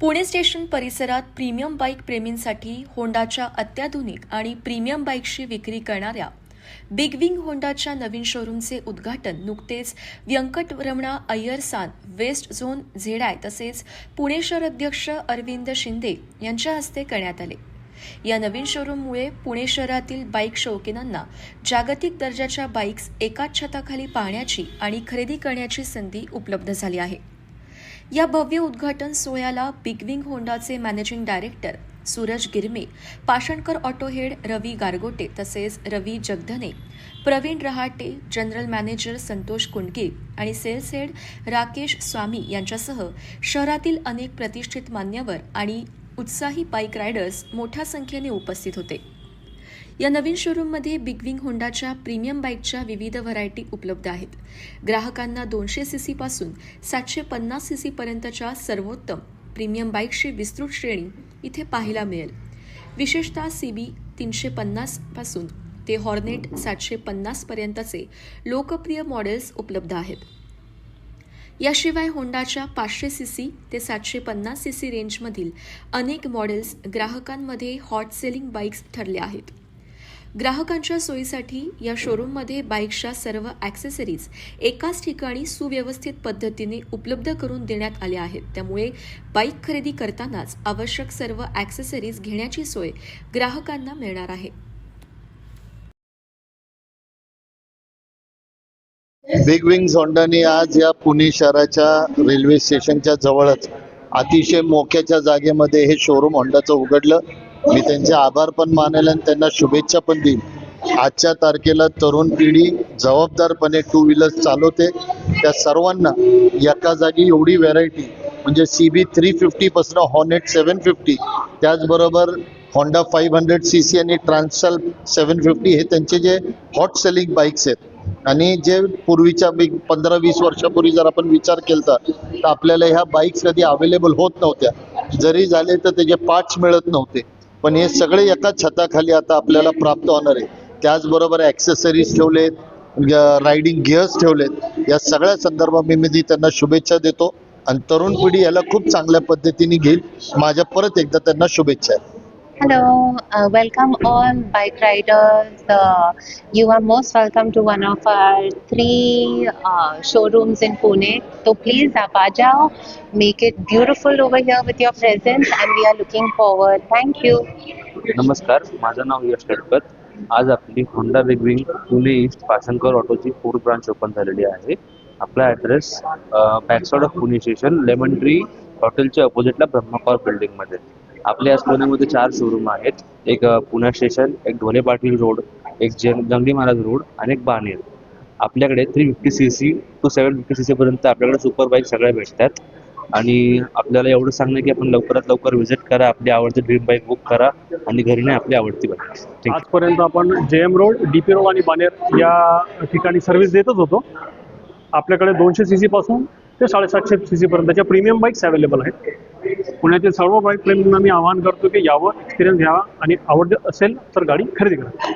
Pune station परिसरात premium bike प्रेमींसाठी होंडाच्या अत्याधुनिक आणि प्रीमियम बाईकशी विक्री करणाऱ्या बिग विंग होंडाच्या नवीन शोरूमचे उद्घाटन नुकतेच व्यंकटरमणा अय्यरसान वेस्ट झोन झेडाय तसेच पुणे शहर अध्यक्ष अरविंद शिंदे यांच्या हस्ते करण्यात आले. या नवीन शोरूममुळे पुणे शहरातील बाईक शौकीनांना जागतिक दर्जाच्या बाईक्स एकाच छताखाली पाहण्याची आणि खरेदी करण्याची संधी उपलब्ध झाली आहे. या भव्य उद्घाटन सोहळ्याला BigWing होंडाचे managing director Suraj Girme Pashankar auto head Ravi Gargote तसेच रवी जगधने प्रवीण रहाटे जनरल मॅनेजर संतोष कुंडगे आणि सेल्स हेड राकेश स्वामी यांच्यासह शहरातील अनेक प्रतिष्ठित मान्यवर आणि उत्साही बाईक रायडर्स मोठ्या संख्येने उपस्थित होते. या नवीन शोरूममध्ये बिग विंग होंडाच्या प्रीमियम बाईकच्या विविध व्हरायटी उपलब्ध आहेत. ग्राहकांना दोनशे सी पासून सातशे पन्नास सी पर्यंतच्या सर्वोत्तम प्रीमियम बाईकची विस्तृत श्रेणी इथे पाहायला मिळेल. विशेषतः सी बी तीनशे पन्नासपासून ते हॉर्नेट सातशे पन्नास पर्यंतचे लोकप्रिय मॉडेल्स उपलब्ध आहेत. याशिवाय होंडाच्या पाचशे सी सी ते सातशे पन्नास सी सी रेंजमधील अनेक मॉडेल्स ग्राहकांमध्ये हॉट सेलिंग बाईक्स ठरल्या आहेत. ग्राहकांच्या सोयीसाठी या शोरूममध्ये बाईक्सच्या सर्व ॲक्सेसरीज एकाच ठिकाणी सुव्यवस्थित पद्धतीने उपलब्ध करून देण्यात आल्या आहेत. त्यामुळे बाईक खरेदी करतानाच आवश्यक सर्व ॲक्सेसरीज घेण्याची सोय ग्राहकांना मिळणार आहे. बिग विंग्स होंडाने आज या पुणे शहराच्या रेल्वे स्टेशनच्या जवळच अतिशय मोक्याच्या जागेमध्ये हे शोरूम होंडाचं उघडलं. मी त्यांचे आभार पण मानेल आणि त्यांना शुभेच्छा पण देईन. आजच्या तारखेला तरुण पिढी जबाबदारपणे टू व्हीलर चालवते. त्या सर्वांना एका जागी एवढी व्हरायटी म्हणजे सी बी थ्री फिफ्टीपासून हॉनेट सेवन फिफ्टी त्याचबरोबर Honda five hundred C C आणि ट्रान्सल सेवन फिफ्टी हे त्यांचे जे हॉट सेलिंग बाईक्स आहेत. आणि जे पूर्वीच्या पंधरा वीस वर्षापूर्वी जर आपण विचार केला तर आपल्याला ह्या बाईक्स कधी अवेलेबल होत नव्हत्या. जरी झाले तर त्याचे पार्ट्स मिळत नव्हते. पण हे सगळे एकाच छताखाली आता आपल्याला प्राप्त होणार आहे. त्याचबरोबर ॲक्सेसरीज ठेवलेत रायडिंग गिअर्स ठेवलेत. या सगळ्या संदर्भात मी मी त्यांना शुभेच्छा देतो. आणि तरुण पिढी याला खूप चांगल्या पद्धतीने घेईल. माझ्या परत एकदा त्यांना शुभेच्छा. आहे Hello, uh, welcome all bike riders. Uh, you are most welcome to one of our three uh, showrooms in Pune. So please आप आ make it beautiful over here with your presence, and we are looking forward. Thank you. नमस्कार माझं नाव यश केडकर आज आपली Honda big wing Pune east Pasankar ऑटोची four branch open झालेली आहे आपला address backside of Pune station lemon tree हॉटेलच्या अपोजिटला ब्रह्मकौर बिल्डिंगमध्ये आपल्या या पुण्यामध्ये चार शोरूम आहेत. एक पुणे स्टेशन एक ढोले पाटील रोड एक जन जंगली महाराज रोड आणि एक बानेर आपल्याकडे three fifty C C two seven fifty C सीपर्यंत आपल्याकडे सुपर बाईक सगळ्या भेटतात. आणि आपल्याला एवढं सांगणं की आपण लवकरात लवकर व्हिजिट करा आपली आवडती ड्रीम बाईक बुक करा आणि घरी नाही आपली आवडती बाईक आजपर्यंत आपण J M road D P road आणि बानेर या ठिकाणी सर्व्हिस देतच होतो. आपल्याकडे दोनशे सी सी पासून ते साडेसातशे सी सी पर्यंतच्या प्रीमियम बाईक्स अवेलेबल आहेत. पुण्यातील सर्व बाईक प्रेमींना मी आवाहन करतो की यावं एक्सपिरियन्स घ्यावा आणि आवड असेल तर गाडी खरेदी करा.